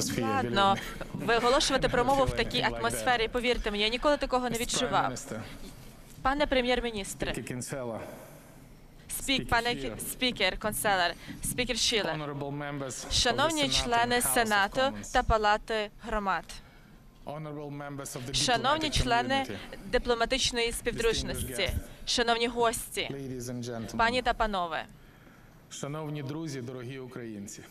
Складно виголошувати промову в такій атмосфері. Повірте мені, я ніколи такого не відчував. Пане прем'єр-міністре, спік, пане спікер, конселер, спікер the шановні члени Сенату та Палати громад, шановні члени дипломатичної співдружності, шановні гості, пані та панове. Шановні друзі, дорогі українці.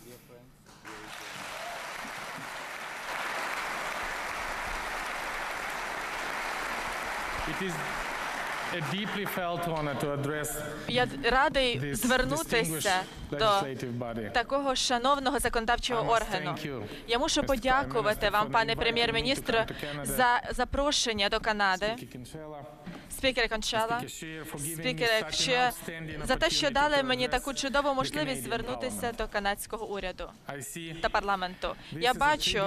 It is a deeply felt honor to address Я радий звернутися до такого шановного законодавчого органу. Я мушу подякувати вам, пане прем'єр-міністр, за запрошення до Канади, спікера Кончала, Speaker Scheer, for giving me спікера such an Че, outstanding за те, що дали мені таку чудову можливість звернутися до канадського уряду та парламенту. Я бачу,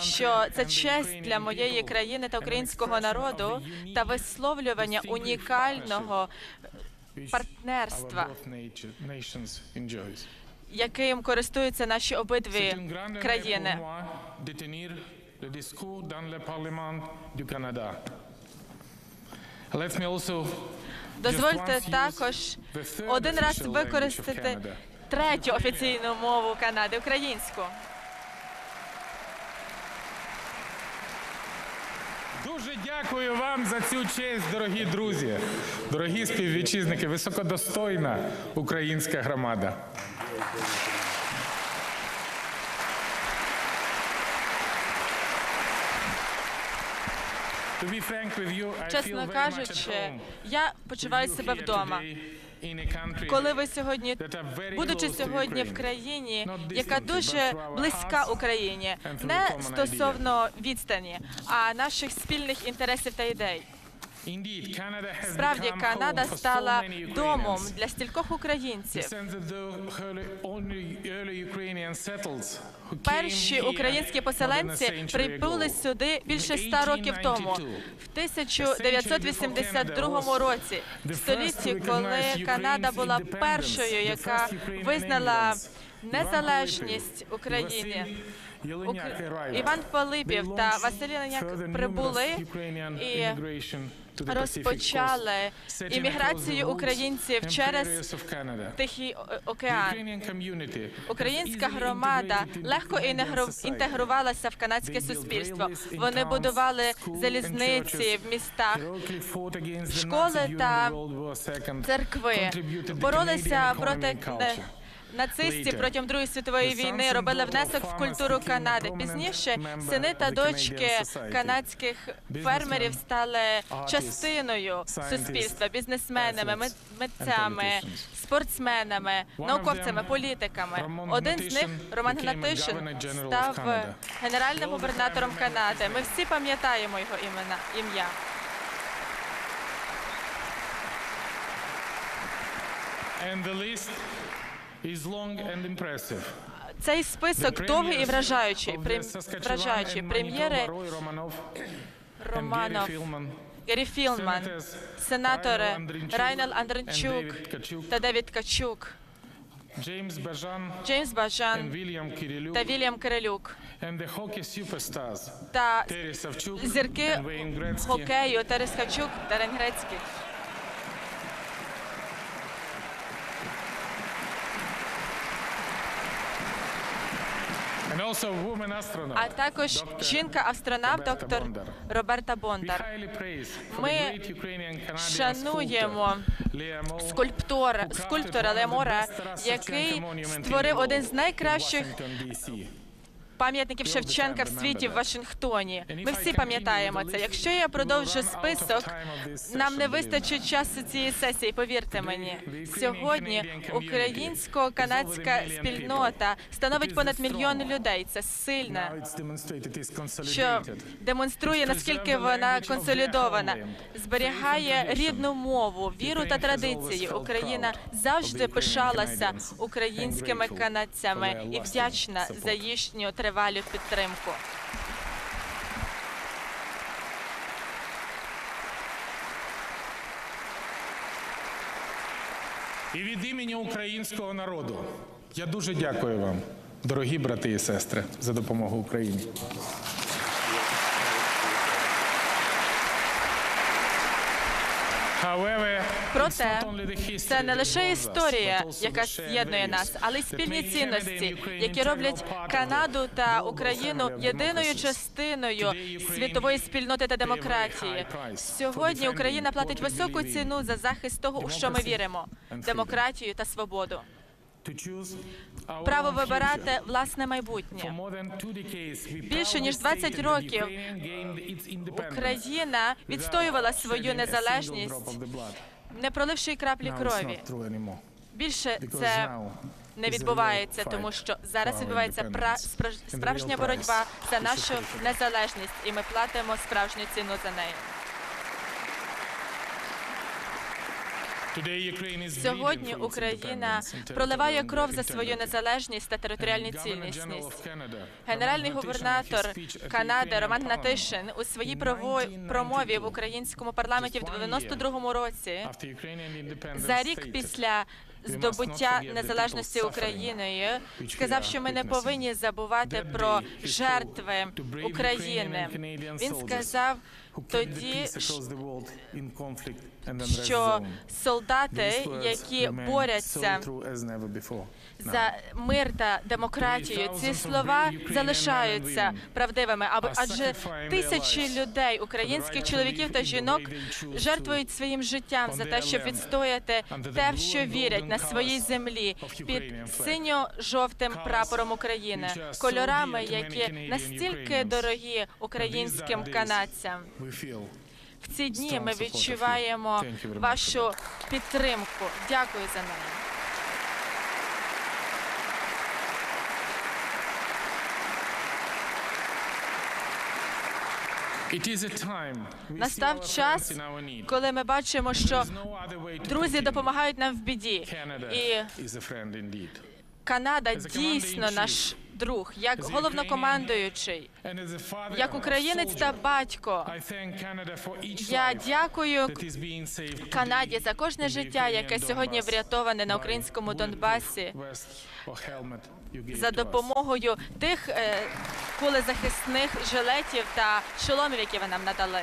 що це честь для моєї країни та українського народу та висловлювання унікального партнерства, яким користуються наші обидві країни. Дозвольте також один раз використати третю офіційну мову Канади українську. Дуже дякую вам за цю честь, дорогі друзі, дорогі співвітчизники, високодостойна українська громада. Чесно кажучи, я почуваю себе вдома. Коли ви сьогодні, будучи сьогодні в країні, яка дуже близька Україні, не стосовно відстані, а наших спільних інтересів та ідей. Справді, Канада стала домом для стількох українців. Перші українські поселенці прибули сюди більше ста років тому, в 1982 році, в столітті, коли Канада була першою, яка визнала незалежність Україні. Іван Пилипів та Василь Леняк прибули і розпочали імміграцію українців через Тихий океан. Українська громада легко інтегрувалася в канадське суспільство. Вони будували залізниці в містах, школи та церкви, боролися проти нацистів протягом Другої світової війни, робили внесок в культуру Канади. Пізніше сини та дочки канадських фермерів стали частиною суспільства, бізнесменами, мит- митцями, спортсменами, науковцями, політиками. Один з них, Роман Гнатишин, став генеральним губернатором Канади. Ми всі пам'ятаємо його імена ім'я. And the list is long and impressive. Цей список довгий і вражаючий. Вражаючий. прем'єри Романов, Гері Філман, сенатори Райнел Андренчук та Девід Качук, Джеймс Бажан Джеймс Бажан та Вільям Кирилюк. та зірки хокею Терес Качук та Рен Грецький. А також жінка-астронавт, доктор. Роберта Бондар. Ми шануємо скульптора, скульптора Лемора, який створив один з найкращих. Пам'ятників Шевченка в світі в Вашингтоні. Ми всі пам'ятаємо це. Якщо я продовжу список, нам не вистачить часу цієї сесії. Повірте мені. Сьогодні українсько-канадська спільнота становить понад мільйон людей. Це сильна, що демонструє наскільки вона консолідована, зберігає рідну мову, віру та традиції. Україна завжди пишалася українськими канадцями і вдячна за їхню тривалу підтримку. І від імені українського народу я дуже дякую вам Дорогі брати і сестри, за допомогу Україні. Проте це не лише історія, яка з'єднує нас, але й спільні цінності, які роблять Канаду та Україну єдиною частиною світової спільноти та демократії. Сьогодні Україна платить високу ціну за захист того, у що ми віримо: демократію та свободу. Право вибирати власне майбутнє. Більше ніж 20 років Україна відстоювала свою незалежність, не проливши краплі крові. Більше це не відбувається, тому що зараз відбувається пра- справж- справжня боротьба за нашу незалежність, і ми платимо справжню ціну за неї. Сьогодні Україна проливає кров за свою незалежність та територіальну цілісність. Генеральний губернатор Канади Роман Гнатишин у своїй промові в українському парламенті в 92-му році за рік після здобуття незалежності Україною сказав, що ми не повинні забувати про жертви України. Він сказав тоді, що солдати, які борються за мир та демократію, ці слова залишаються правдивими, адже тисячі людей, українських чоловіків та жінок, жертвують своїм життям за те, щоб відстояти те, в що вірять на своїй землі, під синьо-жовтим прапором України, кольорами, які настільки дорогі українським канадцям. В ці дні ми відчуваємо вашу підтримку. Дякую за неї. Настав час, коли ми бачимо, що друзі допомагають нам в біді, і Канада дійсно наш друг, як головнокомандуючий, як українець та батько. Я дякую Канаді за кожне життя, яке сьогодні врятоване на українському Донбасі, за допомогою тих е, кулезахисних жилетів та шоломів, які ви нам надали.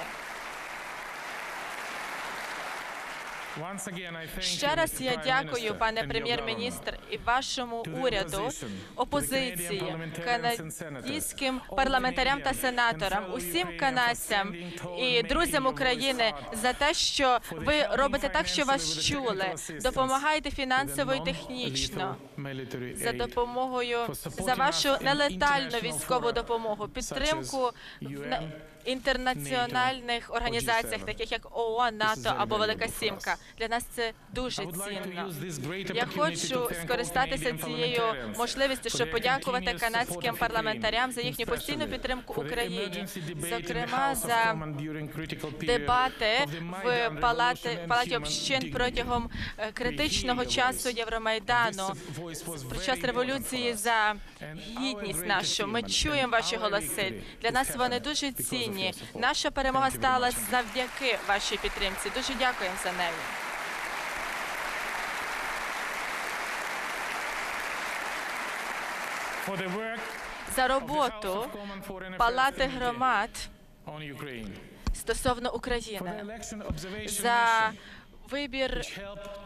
Ще раз я дякую, пане прем'єр-міністр, і вашому уряду, опозиції, канадським парламентарям та сенаторам, усім канадцям і друзям України за те, що ви робите так, що вас чули, допомагаєте фінансово і технічно, за допомогою за вашу нелетальну військову допомогу, підтримку інтернаціональних організаціях, таких як ООН, НАТО або Велика Сімка. Для нас це дуже цінно. Я хочу скористатися цією можливістю, щоб подякувати канадським парламентарям за їхню постійну підтримку Україні, зокрема за дебати в палати палаті общин протягом е, критичного часу Євромайдану. Під час революції за гідність нашу. Ми чуємо ваші голоси. Для нас вони дуже цінні. Наша перемога сталася завдяки вашій підтримці. Дуже дякуємо за неї. За роботу палати громад стосовно України. За вибір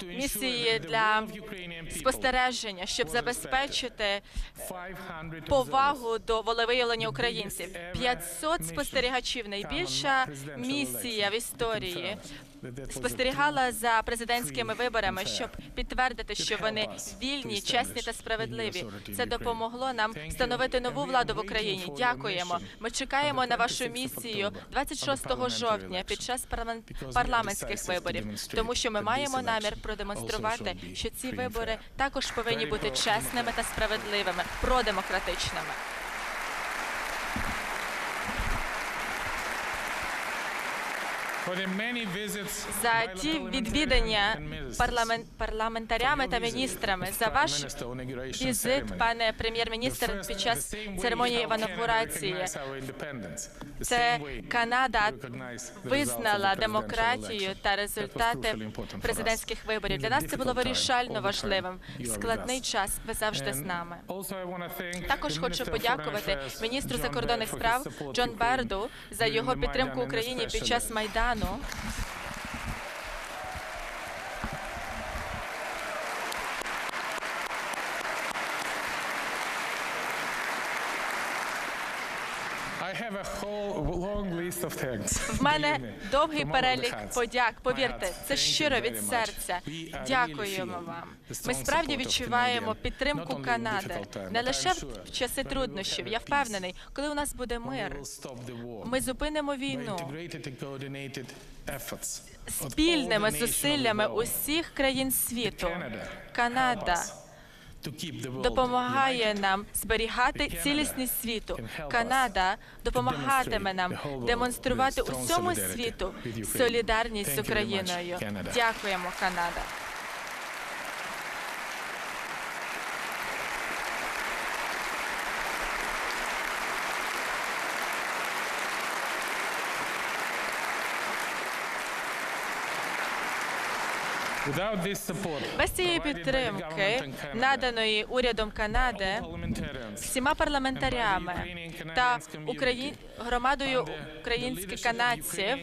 місії для спостереження, щоб забезпечити повагу до волевиявлення українців. 500 спостерігачів найбільша місія в історії спостерігала за президентськими виборами, щоб підтвердити, що вони вільні, чесні та справедливі. Це допомогло нам встановити нову владу в Україні. Дякуємо. Ми чекаємо на вашу місію 26 жовтня під час парламент- парламентських виборів, тому що ми маємо намір продемонструвати, що ці вибори також повинні бути чесними та справедливими, продемократичними. За ті відвідання парламент, парламентарями та міністрами, за ваш візит, пане прем'єр-міністр, під час церемонії інавгурації. Це Канада визнала демократію та результати президентських виборів. Для нас це було вирішально важливим. Складний час. Ви завжди з нами. Також хочу подякувати міністру закордонних справ Джон Берду за його підтримку Україні під час майдану. não? В мене довгий перелік подяк. Повірте, це щиро від серця. Дякуємо вам. Ми справді відчуваємо підтримку Канади не лише в часи труднощів. Я впевнений, коли у нас буде мир, ми зупинимо війну спільними зусиллями усіх країн світу. Канада допомагає нам зберігати цілісність світу. Канада допомагатиме нам демонструвати усьому світу солідарність з Україною. Дякуємо, Канада. Без цієї підтримки, наданої урядом Канади, всіма парламентарями та Украї... громадою українських канадців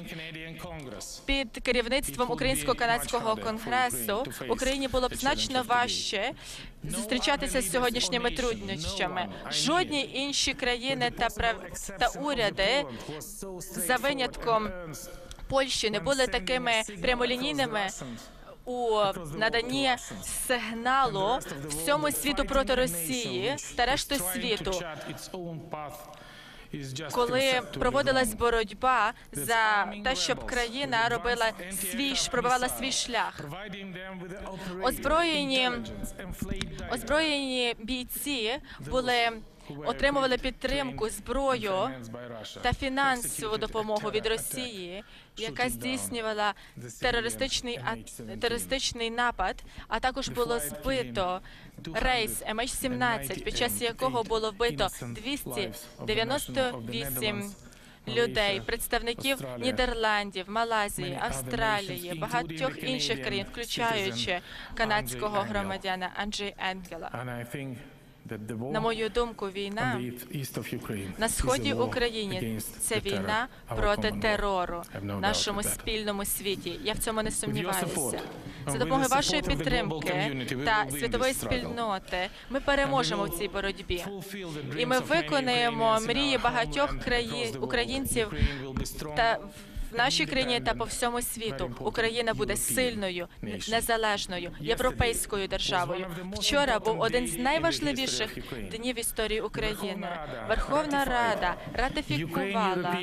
під керівництвом Українсько-канадського конгресу Україні було б значно важче зустрічатися з сьогоднішніми труднощами. Жодні інші країни та прав... та уряди за винятком Польщі не були такими прямолінійними у наданні сигналу всьому світу проти Росії та решту світу, коли проводилась боротьба за те, щоб країна робила свій пробивала свій шлях. Озброєні озброєні бійці були отримували підтримку, зброю та фінансову допомогу від Росії, яка здійснювала терористичний терористичний напад. А також було збито рейс MH17, під час якого було вбито 298 людей, представників Нідерландів, Малайзії, Австралії, багатьох інших країн, включаючи канадського громадяна Анджей Енгела. На мою думку, війна на сході України це війна проти терору в нашому спільному світі. Я в цьому не сумніваюся. За допомогою вашої підтримки та світової спільноти ми переможемо в цій боротьбі. І ми виконаємо мрії багатьох країн українців та в нашій країні та по всьому світу Україна буде сильною, незалежною європейською державою. Вчора був один з найважливіших днів історії України. Верховна Рада ратифікувала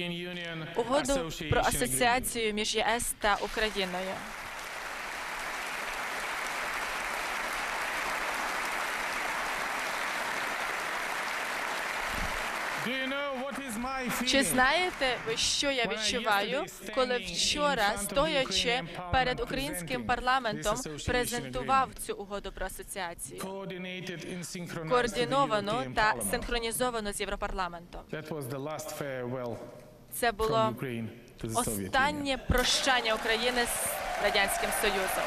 угоду про асоціацію між ЄС та Україною. Чи знаєте ви, що я відчуваю, коли вчора, стоячи перед українським парламентом, презентував цю угоду про асоціацію координовано та синхронізовано з Європарламентом? Це було останнє прощання України з радянським Союзом.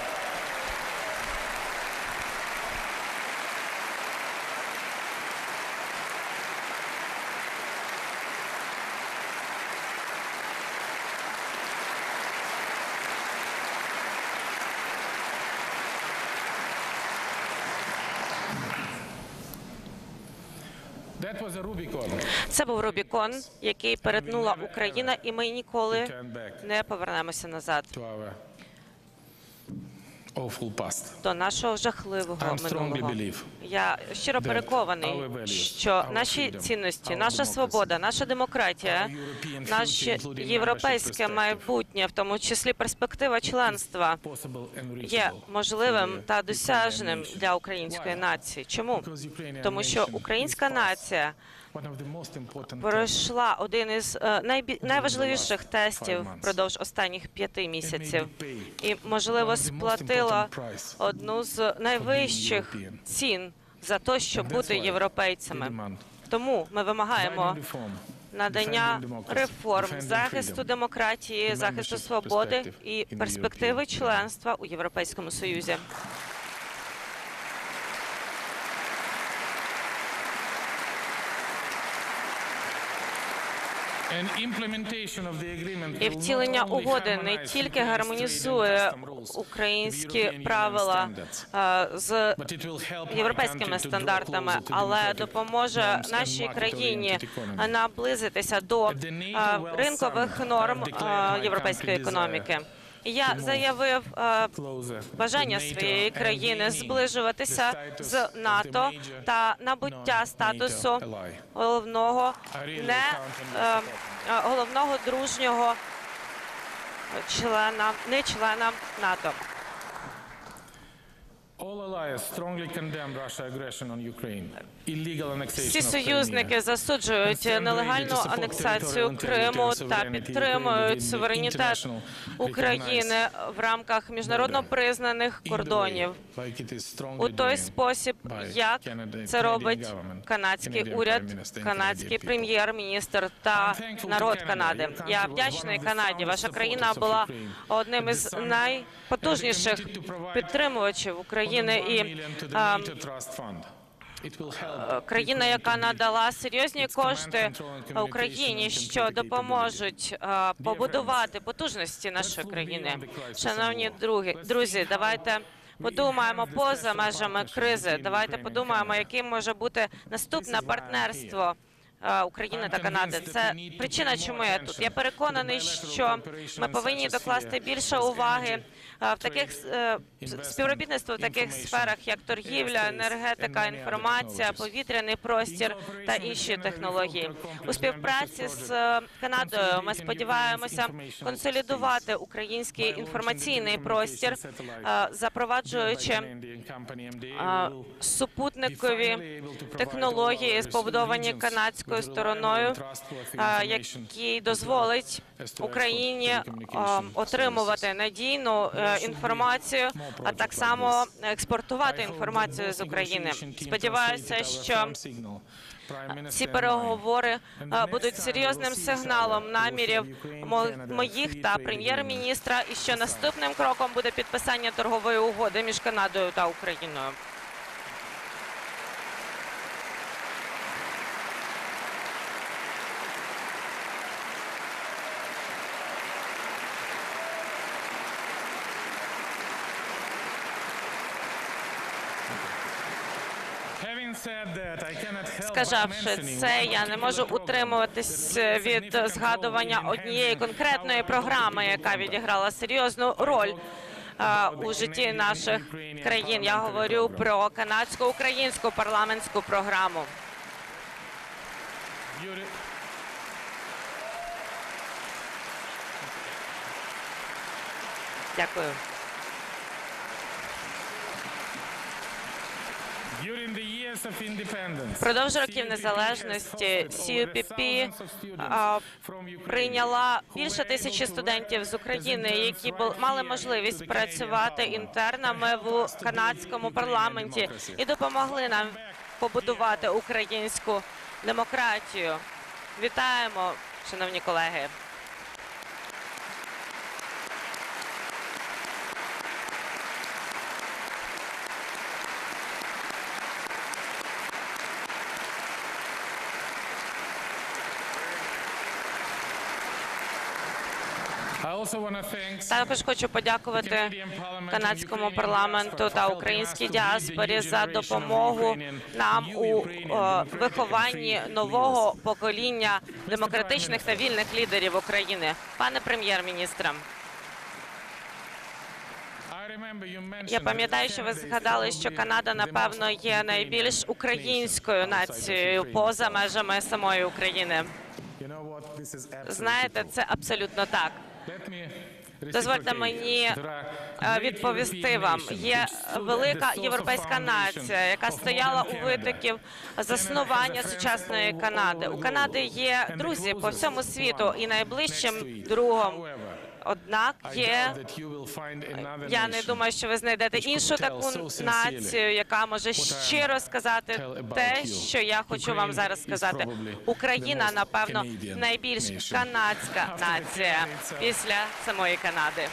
Це був Рубікон, який перетнула Україна, і ми ніколи не повернемося назад. До нашого жахливого минулого. Я щиро переконаний, що наші цінності, наша свобода, наша демократія, наше європейське майбутнє, в тому числі перспектива членства, є можливим та досяжним для української нації. Чому? Тому що українська нація пройшла один із е, найважливіших тестів впродовж останніх п'яти місяців і, можливо, сплатила одну з найвищих цін за те, щоб бути європейцями. Тому ми вимагаємо надання реформ, захисту демократії, захисту свободи і перспективи членства у Європейському Союзі. І втілення угоди не тільки гармонізує українські правила з європейськими стандартами, але допоможе нашій країні наблизитися до ринкових норм європейської економіки. Я заявив е, бажання своєї країни зближуватися з НАТО та набуття статусу головного не е, е, головного дружнього члена не члена НАТО. Всі союзники засуджують нелегальну анексацію Криму та підтримують суверенітет України в рамках міжнародно признаних кордонів. у той спосіб, як це робить канадський уряд, канадський прем'єр-міністр та народ Канади. Я вдячний Канаді. Ваша країна була одним із найпотужніших підтримувачів України і а, країна, яка надала серйозні кошти Україні, що допоможуть побудувати потужності нашої країни. Шановні друзі, давайте. Подумаємо поза межами кризи. Давайте подумаємо, яким може бути наступне партнерство е, України та Канади. Це причина, чому я тут. Я переконаний, що ми повинні докласти більше уваги е, в таких е, співробітництво в таких сферах, як торгівля, енергетика, інформація, повітряний простір та інші технології. У співпраці з е, Канадою ми сподіваємося консолідувати український інформаційний простір, е, запроваджуючи супутникові технології, збудовані канадською стороною, які дозволить Україні отримувати надійну інформацію, а так само експортувати інформацію з України. Сподіваюся, що ці переговори е, будуть серйозним сигналом намірів мо- моїх та прем'єр-міністра, і що наступним кроком буде підписання торгової угоди між Канадою та Україною. Сказавши це, я не можу утримуватись від згадування однієї конкретної програми, яка відіграла серйозну роль е, у житті наших країн. Я говорю про канадсько-українську парламентську програму. Дякую. Впродовж років незалежності CUPP а, прийняла більше тисячі студентів з України, які мали можливість працювати інтернами в канадському парламенті і допомогли нам побудувати українську демократію. Вітаємо, шановні колеги. Також хочу подякувати канадському парламенту та українській діаспорі за допомогу нам у е, вихованні нового покоління демократичних та вільних лідерів України. Пане прем'єр-міністре, я пам'ятаю, що ви згадали, що Канада напевно є найбільш українською нацією поза межами самої України. Знаєте, це абсолютно так. Дозвольте мені е, відповісти вам. Є велика європейська нація, яка стояла у витоків заснування сучасної Канади. У Канади є друзі по всьому світу, і найближчим другом. Однак є я не думаю, що ви знайдете іншу таку націю, яка може щиро сказати те, що я хочу вам зараз сказати. Україна, напевно, найбільш канадська нація після самої Канади.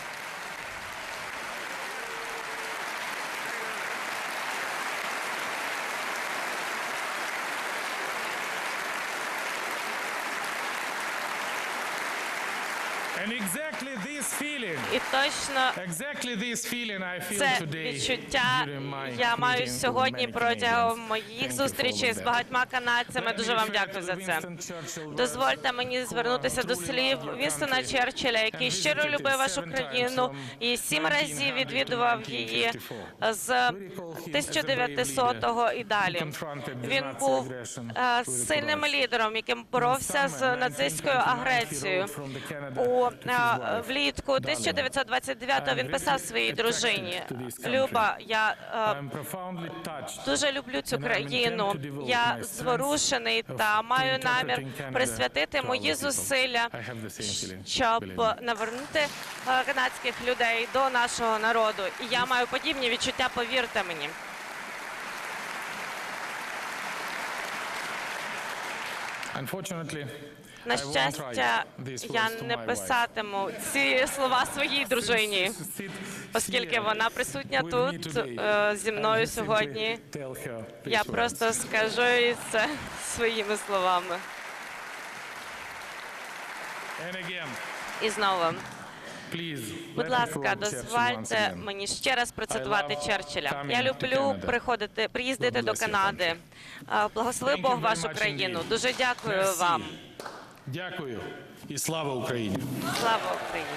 точно це відчуття я маю сьогодні протягом моїх зустрічей з багатьма канадцями. Дуже вам дякую за це. Дозвольте мені звернутися до слів Вінстона Черчилля, який щиро любив вашу країну і сім разів відвідував її з 1900-го і далі. Він був е, сильним лідером, яким боровся з нацистською агресією. У е, влітку 1900 29-го він писав своїй дружині Люба. Я uh, дуже люблю цю країну. Я зворушений та маю намір присвятити мої зусилля, щоб навернути е, канадських людей до нашого народу. І я маю подібні відчуття. Повірте мені. На щастя, я не писатиму ці слова своїй дружині, оскільки вона присутня тут е, зі мною сьогодні. Я просто скажу їй це своїми словами. І знову. Будь ласка, дозвольте мені ще раз процитувати Черчилля. Я люблю приходити, приїздити до Канади. Благослови Бог вашу країну. Дуже дякую вам. Дякую і слава Україні. Слава Україні!